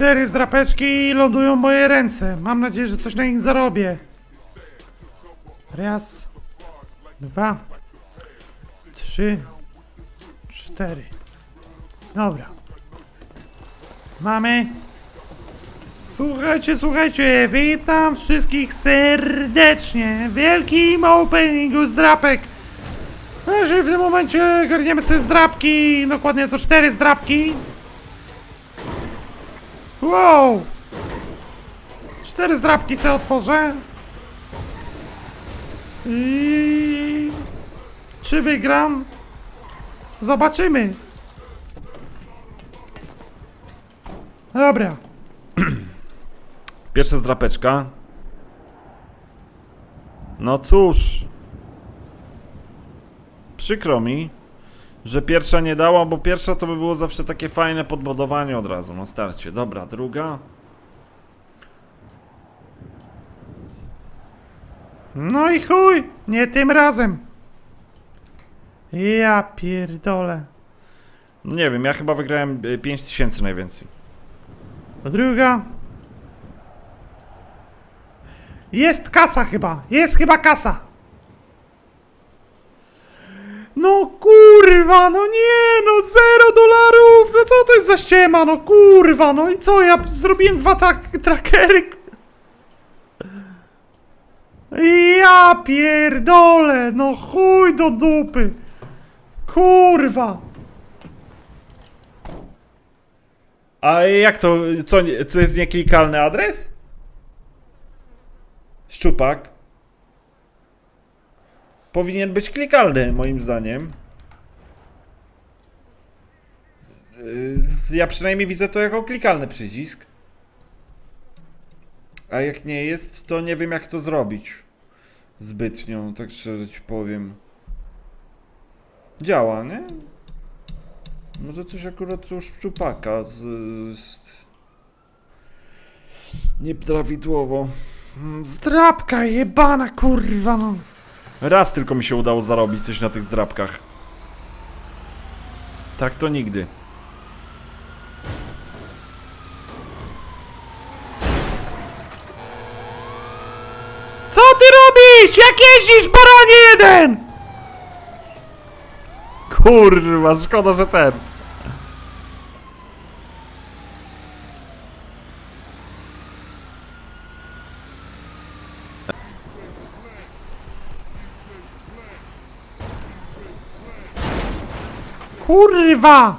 Cztery zdrapeczki lądują w moje ręce. Mam nadzieję, że coś na nich zarobię. Raz, dwa, trzy, cztery. Dobra. Mamy. Słuchajcie, słuchajcie, witam wszystkich serdecznie w wielkim openingu zdrapek. Że w tym momencie garniemy sobie zdrapki, dokładnie to cztery zdrapki. Wow! Cztery zdrapki sobie otworzę. I... Czy wygram? Zobaczymy. Dobra. Pierwsza zdrapeczka. No cóż. Przykro mi, że pierwsza nie dała, bo pierwsza to by było zawsze takie fajne podbudowanie od razu na starcie. Dobra, druga. No i chuj, nie tym razem. Ja pierdolę. Nie wiem, ja chyba wygrałem y, 5000 najwięcej. Druga. Jest kasa chyba, jest chyba kasa. No kurwa, no nie, no zero dolarów, no co to jest za ściema, no kurwa, no i co, ja zrobiłem dwa trak- trackery. Ja pierdolę, no chuj do dupy. Kurwa. A jak to, co, co jest nieklikalny adres? Szczupak. Powinien być klikalny, moim zdaniem. Yy, Ja przynajmniej widzę to jako klikalny przycisk. A jak nie jest, to nie wiem jak to zrobić. Zbytnio, tak szczerze ci powiem. Działa, nie? Może coś akurat u szczupaka z, z... Nieprawidłowo. Mm, z- Zdrapka jebana, kurwa, no. Raz tylko mi się udało zarobić coś na tych zdrabkach. Tak to nigdy. Co ty robisz? Jak jeździsz, baranie jeden? Kurwa, szkoda, że ten. Kurwa!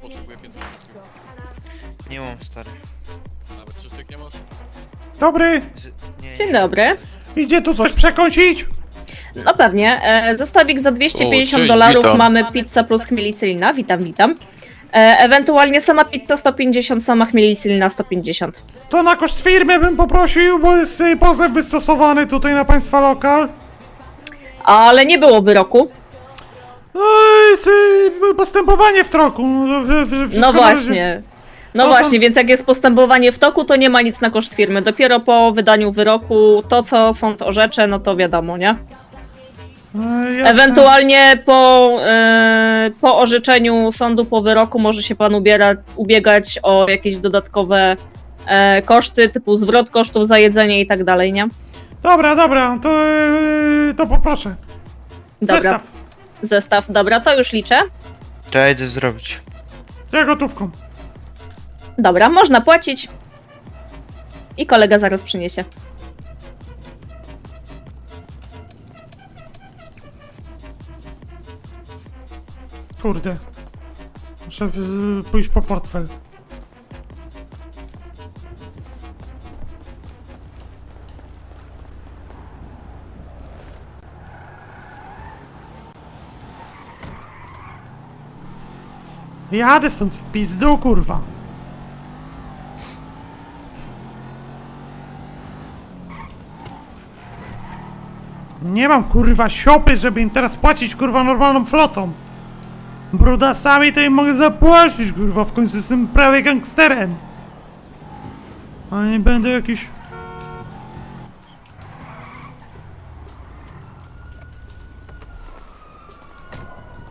potrzebuję 500 czystych. Nie mam stary. Nawet nie masz? Dobry, Z, nie, Dzień nie. dobry. idzie tu coś przekąsić? No pewnie. E, zestawik za 250 O, cześć, dolarów witam. mamy pizza plus chmielicylina. Witam, witam. E, ewentualnie sama pizza 150, sama chmielicylina 150. To na koszt firmy bym poprosił, bo jest y, pozew wystosowany tutaj na państwa lokal. Ale nie było wyroku. No, jest y, postępowanie w troku. no, w- w- wszystko No należy- właśnie. No właśnie, więc jak jest postępowanie w toku, to nie ma nic na koszt firmy. Dopiero po wydaniu wyroku, to co sąd orzecze, no to wiadomo, nie? Y, jasne. Ewentualnie po, e, po orzeczeniu sądu, po wyroku może się pan ubiera, ubiegać o jakieś dodatkowe e, koszty, typu zwrot kosztów za jedzenie i tak dalej, nie? Dobra, dobra, to, y, to poproszę. Dobra. Zestaw. Zestaw, dobra, to już liczę. To ja idę zrobić. Ja gotówką. Dobra, można płacić. I kolega zaraz przyniesie. Kurde. Muszę y, pójść po portfel. Jadę stąd w pizdu, kurwa. Nie mam kurwa siopy, żeby im teraz płacić kurwa normalną flotą. Brudasami to im mogę zapłacić kurwa, w końcu jestem prawie gangsterem. A nie będę jakiś...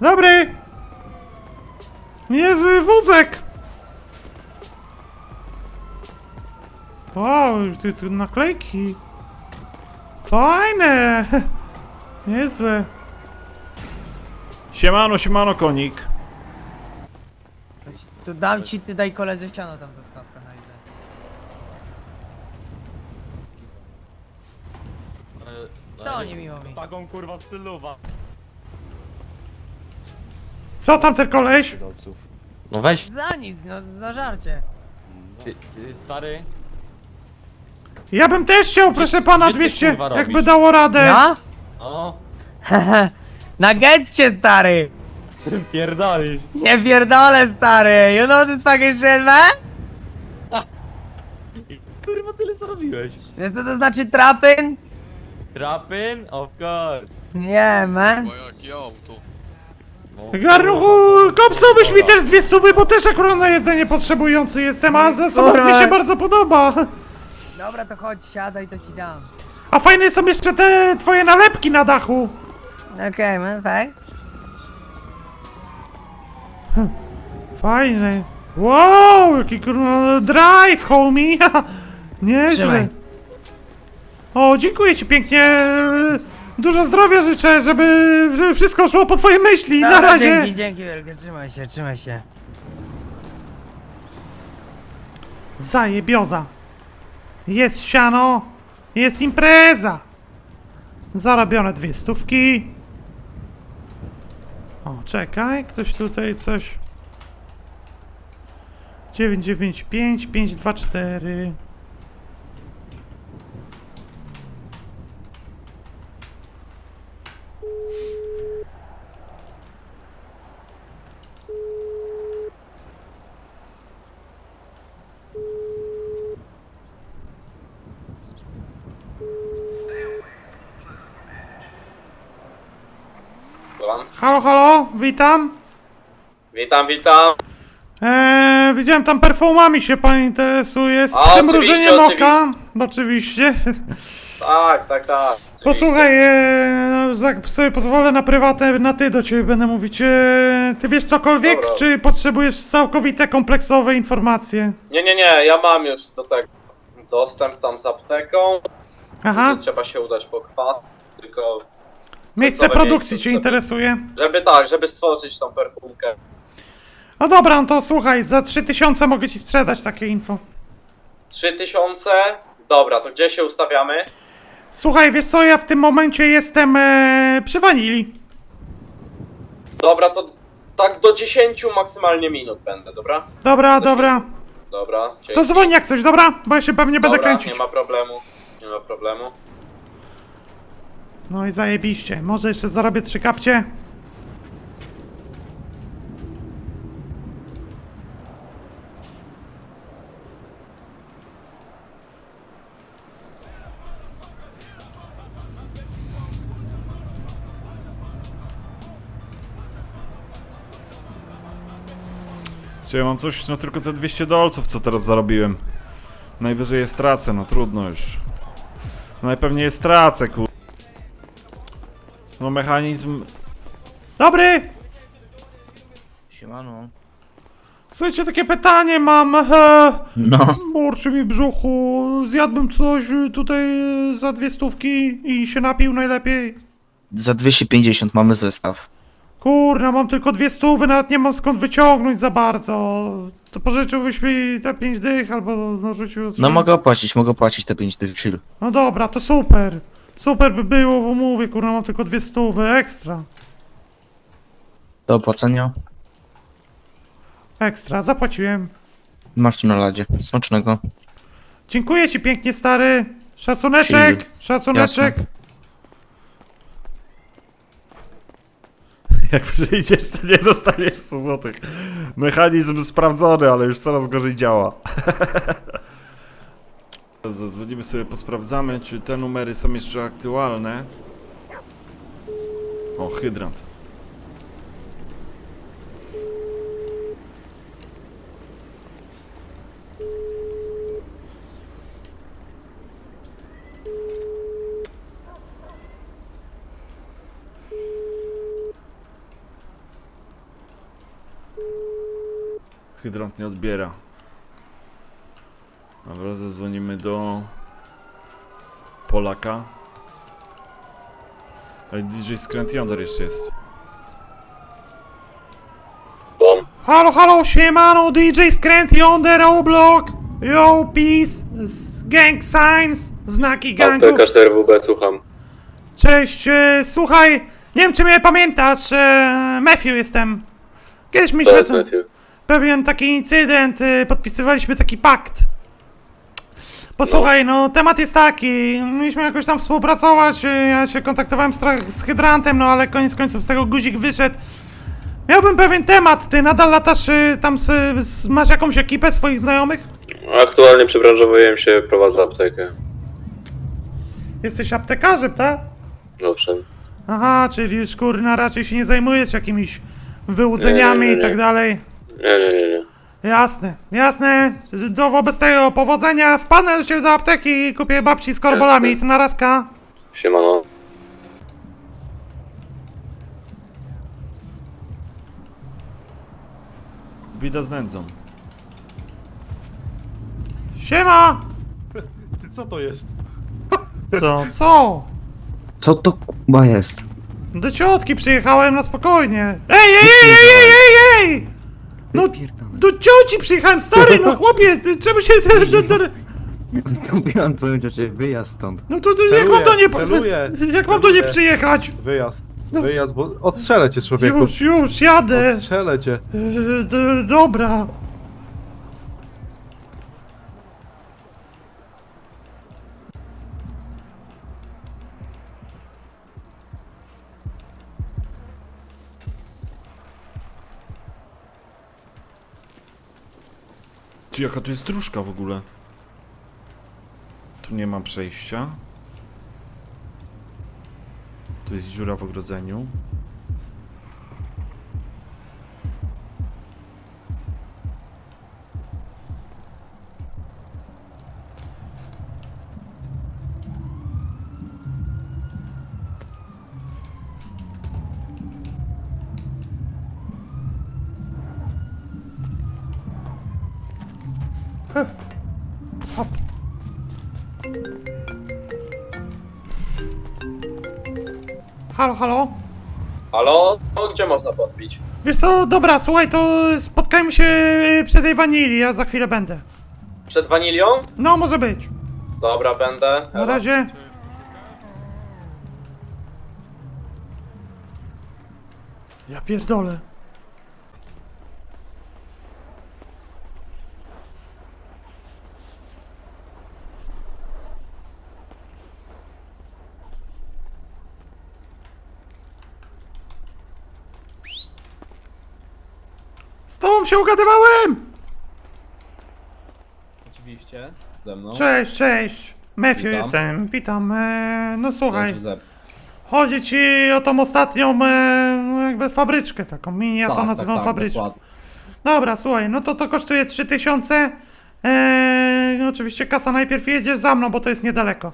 Dobry! Niezły wózek! Wow, tu, tu naklejki. Fajne! Niezłe. Siemano, siemano, konik. To dam ci, ty daj koledze siano tam do skawka na ile. To nie miło mi. Taką kurwa stylowa. Co tam ten koleś? No weź, Za nic, no na żarcie. ty, ty stary. Ja bym też chciał, proszę pana, gdzie ty, 200, kurwa, jakby robisz? dało radę. Ja? O, na getcie stary! pierdolisz. Nie pierdolę stary! You know this fucking shit man? Kurwa tyle co robiłeś. Wiesz co to znaczy trapin? Trapin? Of course. Nie man. Bo jaki auto. No, Garnuchu, kopsułbyś mi też dwie stówy, bo też akurat na jedzenie potrzebujący jestem, a za sobą mi Kurwa. się bardzo podoba. Dobra to chodź, siadaj to ci dam. A fajne są jeszcze te twoje nalepki na dachu. Okej man, tak? Fajne. Wow, jaki kurwa drive, homie. Nieźle. Trzymaj. O, dziękuję ci pięknie. Dużo zdrowia życzę, żeby żeby wszystko szło po twojej myśli. Na Dobra, razie. Dzięki, dzięki wielkie, trzymaj się, trzymaj się. Zajebioza. Jest siano, jest impreza. Zarobione dwie stówki. O, czekaj, ktoś tutaj coś... 995 524 Halo, halo, witam. Witam, witam. Eee, widziałem tam perfumami się pan interesuje, z A, przymrużeniem oczywiście, oka. Oczywiście. Tak, tak, tak. oczywiście. Posłuchaj, eee, jak sobie pozwolę na prywatne, na ty do ciebie będę mówić. Eee, ty wiesz cokolwiek, Dobra. czy potrzebujesz całkowite, kompleksowe informacje? Nie, nie, nie, ja mam już do tego dostęp tam z apteką. Aha, Trzeba się udać po kwas, tylko miejsce produkcji cię interesuje. żeby tak, żeby stworzyć tą perfumkę. No dobra, no to słuchaj, za 3000 mogę ci sprzedać takie info. 3000? Dobra, to gdzie się ustawiamy? Słuchaj, wiesz co, ja w tym momencie jestem eee, przy wanili. Dobra, to tak do 10 maksymalnie minut będę, dobra? Dobra, dobra. Dobra, dzięki. To dzwoń jak coś, dobra? Bo ja się pewnie będę Dobra, kręcić. nie ma problemu, nie ma problemu. No i zajebiście. Może jeszcze zarobię trzy kapcie? Czy ja mam coś, no tylko te 200 dolców, co teraz zarobiłem. Najwyżej je stracę, no trudno już. Najpewniej je stracę, kur... No mechanizm... Dobry! Siemano. Słuchajcie, takie pytanie mam. E, No. burczy mi brzuchu. Zjadłbym coś tutaj za dwie stówki i się napił najlepiej. Za 250 mamy zestaw. Kurna, mam tylko dwie stówy, nawet nie mam skąd wyciągnąć za bardzo. To pożyczyłbyś mi te pięć dych albo no rzucił trzy. No mogę opłacić, mogę opłacić te 5 tych chill. No dobra, to super. Super by było, bo mówię, kurna, mam tylko dwie stówy, ekstra. Do opłacenia. Ekstra, zapłaciłem. Masz tu na ladzie. Smacznego. Dziękuję ci pięknie, stary. Szacuneczek, Chill. szacuneczek. Jak przyjdziesz, to nie dostaniesz 100 zł. Mechanizm sprawdzony, ale już coraz gorzej działa. Zadzwonimy sobie, posprawdzamy, czy te numery są jeszcze aktualne. O, hydrant. Hydrant nie odbiera. Dobra, zadzwonimy do Polaka. Ale DJ Skręt Yonder jeszcze jest. Bom. Halo, halo, siemano, DJ Skręt Yonder, Oblock, yo, peace, s- gang signs, znaki gangu. TK4WB, słucham. Cześć, e, słuchaj, nie wiem czy mnie pamiętasz, e, Matthew jestem. Kiedyś To mieliśmy jest ten, Matthew. pewien taki incydent, e, podpisywaliśmy taki pakt. Posłuchaj, no temat jest taki, mieliśmy jakoś tam współpracować, e, ja się kontaktowałem z, z hydrantem, no ale koniec końców z tego guzik wyszedł. Miałbym pewien temat, ty nadal latasz e, tam, z, z, masz jakąś ekipę swoich znajomych? Aktualnie przebranżowuję się, prowadzę aptekę. Jesteś aptekarzem, tak? Owszem. Aha, czyli już kurna raczej się nie zajmujesz jakimiś wyłudzeniami Nie, nie, nie, i tak nie. dalej. Nie, nie, nie, nie. Jasne, jasne. Do, wobec tego powodzenia wpadnę ciebie do apteki i kupię babci z korbolami. To narazka. Siemano. Bida z nędzą. Siema! Ty co to jest? Co? Co? Co to kuba jest? Do ciotki przyjechałem na spokojnie. Ej, ej, ej, ej, ej, ej, ej! No. Do cioci przyjechałem, stary, no chłopie, ty, czemu się... Ty, ty, ty, Mówiłam twoją ciocię, wyjazd stąd. no to, to jak mam do nie... celuję, Jak mam do nie celuję. przyjechać? Wyjazd. Wyjazd, bo odstrzelę cię człowieku. Już, już, jadę. Odstrzelę cię. E, d- Dobra. Ty, jaka tu jest dróżka w ogóle? Tu nie ma przejścia. Tu jest dziura w ogrodzeniu. Halo, halo? Halo? No, gdzie można podbić? Wiesz co, dobra, słuchaj, to spotkajmy się y, przy tej wanilii, ja za chwilę będę. Przed wanilią? No, może być. Dobra, będę. Na razie. Ja pierdolę. Z tobą się ugadywałem! Oczywiście, ze mną. Cześć, cześć. Matthew Witam. jestem, witam. E, no słuchaj, chodzi ci o tą ostatnią e, no jakby fabryczkę taką, mini, ja to Tak, nazywam tak, tak, fabryczką. dokładnie. Dobra, słuchaj, no to to kosztuje 3000. Eee, oczywiście kasa najpierw jedzie za mną, bo to jest niedaleko.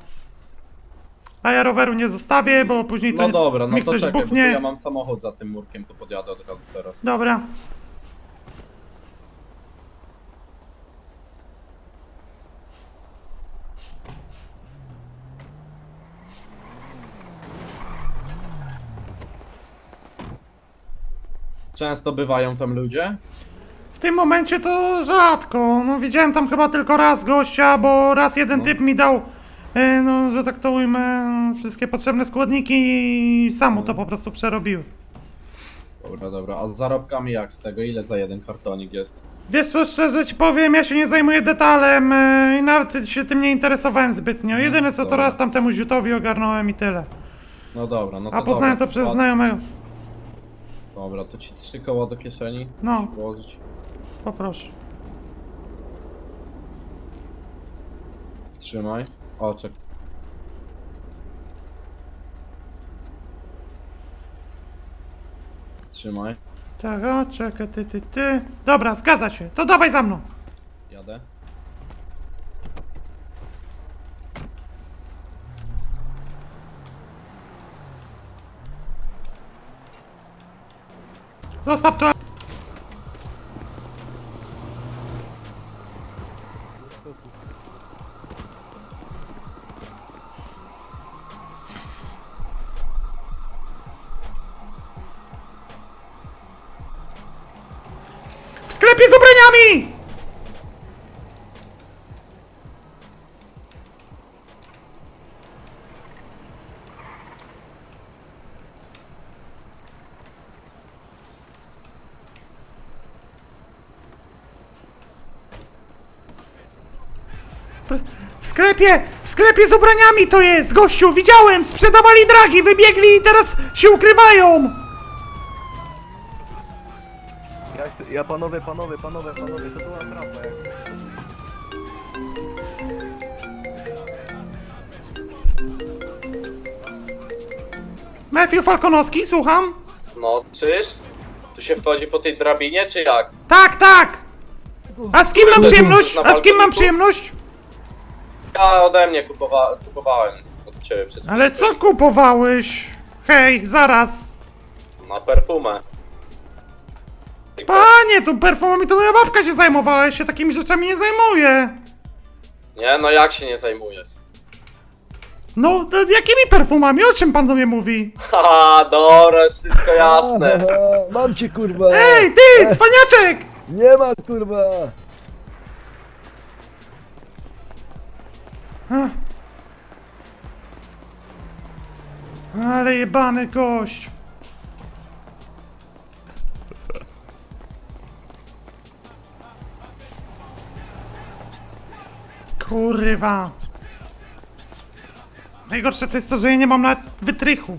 A ja roweru nie zostawię, bo później to No dobra, no mi to ktoś czekaj, bo tu buchnie. ja mam samochód za tym murkiem, to podjadę od razu teraz. Dobra. Często bywają tam ludzie? W tym momencie to rzadko. No, widziałem tam chyba tylko raz gościa, bo raz jeden No. typ mi dał, e, no, że tak to ujmę, wszystkie potrzebne składniki i sam mu to po prostu przerobiły. Dobra, dobra, a z zarobkami jak z tego? Ile za jeden kartonik jest? Wiesz co, szczerze ci powiem, ja się nie zajmuję detalem e, i nawet się tym nie interesowałem zbytnio. Jedyne co to dobra. raz tamtemu ziutowi ogarnąłem i tyle. No dobra, no to A poznałem dobra, to przez znajomego. Dobra, to ci trzy koła do kieszeni? No. Musisz Włożyć. Poproszę. Trzymaj. O, czek. Trzymaj. Tak, o, czekaj, ty, ty, ty. Dobra, zgadza się. To dawaj za mną. Jadę. Zostaw to. W sklepie z ubraniami! W sklepie! W sklepie z ubraniami to jest! Gościu, widziałem! Sprzedawali dragi, wybiegli i teraz się ukrywają! Ja, chcę, ja panowie, panowie, panowie, panowie, to była trapa. Matthew Falconowski, słucham? No, czyż? Tu się wchodzi po tej drabinie, czy jak? Tak, tak! A z kim mam przyjemność? A z kim mam przyjemność? Ja ode mnie kupowa kupowałem od ciebie przed Ale co kupowałeś? Hej, zaraz! Na perfumę. Panie, tu perfumami to moja babka się zajmowała, ja się takimi rzeczami nie zajmuję. Nie, no jak się nie zajmujesz? No, to jakimi perfumami? O czym pan do mnie mówi? Haha, dobra, wszystko jasne. Mam cię kurwa! Ej, ty, cwaniaczek! Nie ma kurwa! Ale jebany gość. Kurwa. Najgorsze to jest to, że ja nie mam nawet wytrychu.